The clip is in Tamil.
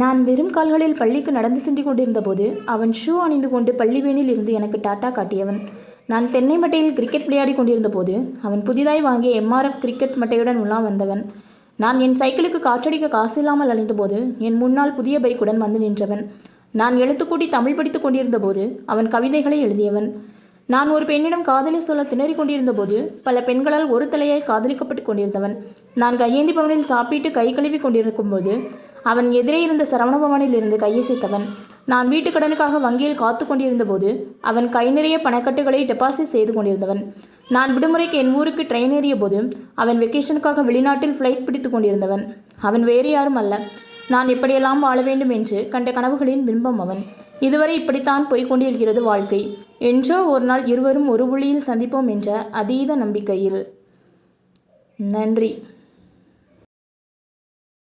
நான் வெறும் கால்களில் பள்ளிக்கு நடந்து சென்று கொண்டிருந்தபோது அவன் ஷூ அணிந்து கொண்டு பள்ளிவேனில் இருந்து எனக்கு டாட்டா காட்டியவன். நான் தென்னை மட்டையில் கிரிக்கெட் விளையாடி கொண்டிருந்தபோது அவன் புதிதாய் வாங்கிய எம்ஆர்எஃப் கிரிக்கெட் மட்டையுடன் உள்ளா வந்தவன். நான் என் சைக்கிளுக்கு காற்றடிக்க காசு இல்லாமல் அலைந்தபோது என் முன்னால் புதிய பைக்குடன் வந்து நின்றவன். நான் எழுத்துக்கூட்டி தமிழ் படித்துக் கொண்டிருந்தபோது அவன் கவிதைகளை எழுதியவன். நான் ஒரு பெண்ணிடம் காதலி சொல்ல திணறிக் கொண்டிருந்தபோது பல பெண்களால் ஒரு தலையாய் காதலிக்கப்பட்டு கொண்டிருந்தவன். நான் கையேந்தி பவனில் சாப்பிட்டு கை கழுவி கொண்டிருக்கும்போது அவன் எதிரே இருந்த சரவணபவனில் இருந்து கையசைத்தவன் நான் வீட்டு கடனுக்காக வங்கியில் காத்து கொண்டிருந்தபோது அவன் கை நிறைய பணக்கட்டுகளை டெபாசிட் செய்து கொண்டிருந்தவன். நான் விடுமுறைக்கு என் ஊருக்கு ட்ரெயின் ஏறிய போது அவன் வெக்கேஷனுக்காக வெளிநாட்டில் ஃப்ளைட் பிடித்து கொண்டிருந்தவன். அவன் வேறு யாரும் அல்ல. நான் இப்படியெல்லாம் வாழ வேண்டும் என்று கண்ட கனவுகளின் பிம்பம் அவன். இதுவரை இப்படித்தான் போய்கொண்டிருக்கிறது வாழ்க்கை. என்றோ ஒரு நாள் இருவரும் ஒரு புள்ளியில் சந்திப்போம் என்ற அதீத நம்பிக்கையில். நன்றி.